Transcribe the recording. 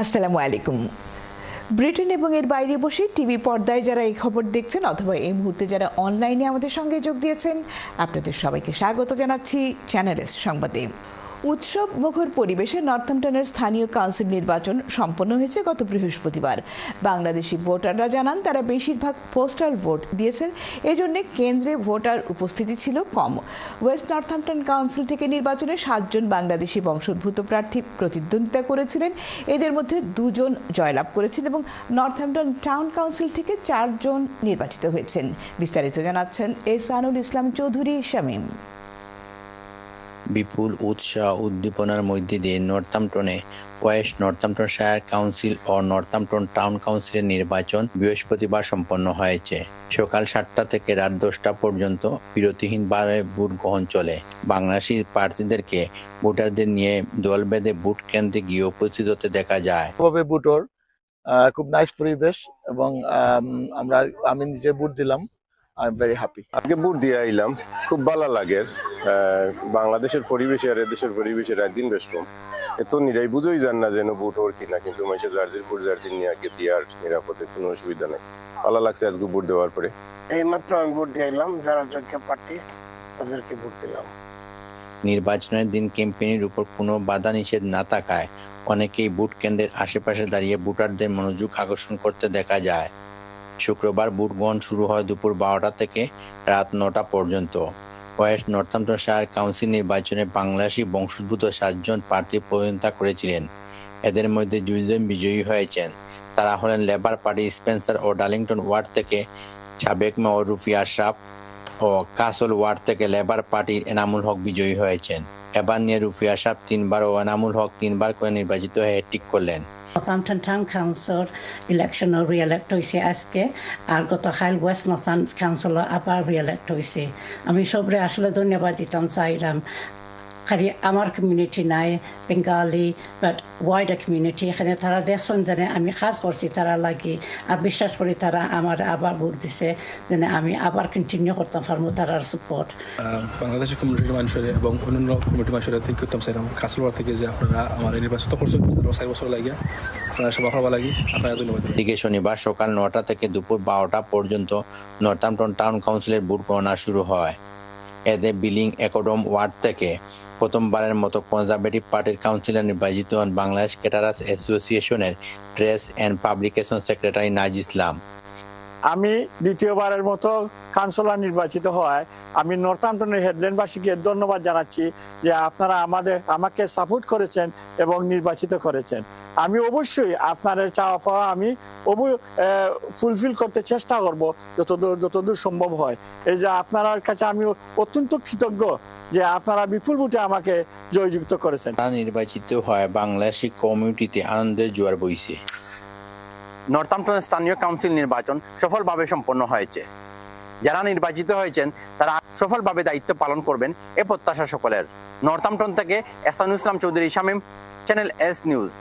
আসসালামু আলাইকুম। ব্রিটেন এবং এর বাইরে বসে টিভি পর্দায় যারা এই খবর দেখছেন অথবা এই মুহূর্তে যারা অনলাইনে আমাদের সঙ্গে যোগ দিয়েছেন, আপনাদের সবাইকে স্বাগত জানাচ্ছি চ্যানেলের সংবাদে। উৎসব মুখর পরিবেশে নর্থহ্যাম্পটনের স্থানীয় কাউন্সিল নির্বাচন সম্পন্ন হয়েছে গত বৃহস্পতিবার। বাংলাদেশি ভোটাররা জানান, তারা বেশিরভাগ পোস্টাল ভোট দিয়েছেন। এজন্য কেন্দ্রে ভোটার উপস্থিতি ছিল কম। ওয়েস্ট নর্থহ্যাম্পটন কাউন্সিল থেকে নির্বাচনে সাতজন বাংলাদেশি বংশোদ্ভূত প্রার্থী প্রতিদ্বন্দ্বিতা করেছিলেন। এদের মধ্যে দুজন জয়লাভ করেছেন এবং নর্থহ্যাম্পটন টাউন কাউন্সিল থেকে চারজন নির্বাচিত হয়েছেন। বিস্তারিত জানাচ্ছেন এসানুল ইসলাম চৌধুরী, শামীম। বিপুল উৎসাহ উদ্দীপনার মধ্যে দিয়ে নর্থাম্পটনে ওয়েস্ট নর্থাম্পটন শায়ার কাউন্সিল ও নর্থাম্পটন টাউন কাউন্সিলের নির্বাচন বৃহস্পতিবার সম্পন্ন হয়েছে। সকাল সাতটা থেকে রাত দশটা পর্যন্ত বিরতিহীনভাবে ভোট গ্রহণ চলে। বাংলাদেশি প্রার্থীদেরকে ভোটারদের নিয়ে দল বেঁধে ভোট কেন্দ্রে গিয়ে উপস্থিত হতে দেখা যায়। আহ, খুব নাইস পরিবেশ এবং আম, আমরা আমি নিজে বুট দিলাম। আই এম ভেরি হ্যাপি আজকে বুট দিয়ে আইলাম খুব ভালো লাগে। আহ, বাংলাদেশের পরিবেশে আর এদেশের পরিবেশের একদিন বেশ কম। এত নিরাই বুঝোই যান না যেন বুট ওর কিনা কিন্তু মাইসে জার্জির বুট জার্জি নিয়ে আগে দিয়ে আর নিরাপদে কোনো অসুবিধা নেই। ভালো লাগছে আজকে বুট দেওয়ার পরে। এইমাত্র আমি ভোট দিয়ে আইলাম যারা যোগ্য প্রার্থী তাদেরকে ভোট দিলাম। নির্বাচনের দিন ক্যাম্পেইনের উপর কোনো বাধা নিষেধ না থাকায় অনেকেই বুট কেন্দ্রের আশেপাশে দাঁড়িয়ে ভোটারদের মনোযোগ আকর্ষণ করতে দেখা যায়। শুক্রবার ভোট গ্রহণ শুরু হয় দুপুর বারোটা থেকে রাত নটা পর্যন্ত। ওয়েস্ট নর্থাম্পটন শায়ার কাউন্সিল নির্বাচনে বাংলাদেশি বংশোদ্ভূত সাতজন প্রার্থী প্রতিদ্বন্দ্বিতা করেছিলেন। এদের মধ্যে দুইজন বিজয়ী হয়েছেন। তারা হলেন লেবার পার্টি স্পেন্সার ও ডার্লিংটন ওয়ার্ড থেকে সাবেক মেয়র রুফি আশরাফ ও কাসল ওয়ার্ড থেকে লেবার পার্টির এনামুল হক বিজয়ী হয়েছেন। এবার নিয়ে রুফি আশরাফ তিনবার ও এনামুল হক তিনবার করে নির্বাচিত হয়ে ঠিক করলেন। নর্থাম্পটন টাউন কাউন্সিল ইলেকশনও রিএলেক্ট হয়েছে আজকে আর গতকাল ওয়েস্ট নর্থাম কাউন্সিলও আবার রিএলেক্ট হয়েছে আমি সবরে আসলে ধন্যবাদ দিতাম চাইলাম আমার কমিউনিটি নাই বেঙ্গালি বাট ওয়াইডার কমিউনিটি এখানে তারা দেখছেন যেন আমি কাজ করছি তারা লাগি আর বিশ্বাস করি তারা আমার আবার ভোট দিছে যেন আমি আবার কন্টিনিউ করতাম পারব তারার সাপোর্ট আহ, কমিউনিটির মানুষের এবং অন্যান্য কমিউনিটির মানুষের থেকে করতাম স্যার কাসলবার থেকে যে আপনারা আমার নির্বাচিত করছেন চার বছর লাগে আপনারা সবাই ভালো লাগে আপনারা ধন্যবাদ দিকে শনিবার সকাল নটা থেকে দুপুর বারোটা পর্যন্ত নর্থাম্পটন টাউন কাউন্সিলের ভোট গণনা শুরু হয় এতে বিলিং একডম ওয়ার্ড থেকে। প্রথমবারের মতো কনজারভেটিভ পার্টির কাউন্সিলর নির্বাচিত হন বাংলাদেশ ক্যাটারাস অ্যাসোসিয়েশনের press and publication secretary Naz Islam. আমি দ্বিতীয়বারের মতো কাউন্সিলর নির্বাচিত হওয়ায় আমি নর্থাম্পটনের হেডল্যান্ডবাসীকে ধন্যবাদ জানাচ্ছি যে আপনারা আমাদের, আমাকে সাপোর্ট করেছেন এবং নির্বাচিত করেছেন। আমি অবশ্যই আপনাদের চাওয়া পাওয়া আমি ফুলফিল করতে চেষ্টা করব যতদূর যতদূর সম্ভব হয়। এই যে আপনার কাছে আমি অত্যন্ত কৃতজ্ঞ যে আপনারা বিপুল ভোটে আমাকে জয়যুক্ত করেছেন। নির্বাচিত হয় বাংলাদেশি কমিউনিটিতে আনন্দের জোয়ার বইছে। নর্থাম্পটন স্থানীয় কাউন্সিল নির্বাচন সফলভাবে সম্পন্ন হয়েছে। যারা নির্বাচিত হয়েছেন, তারা সফলভাবে দায়িত্ব পালন করবেন এ প্রত্যাশা সকলের। নর্থাম্পটন থেকে Ehsanul Islam Chowdhury, Shamim, channel S news.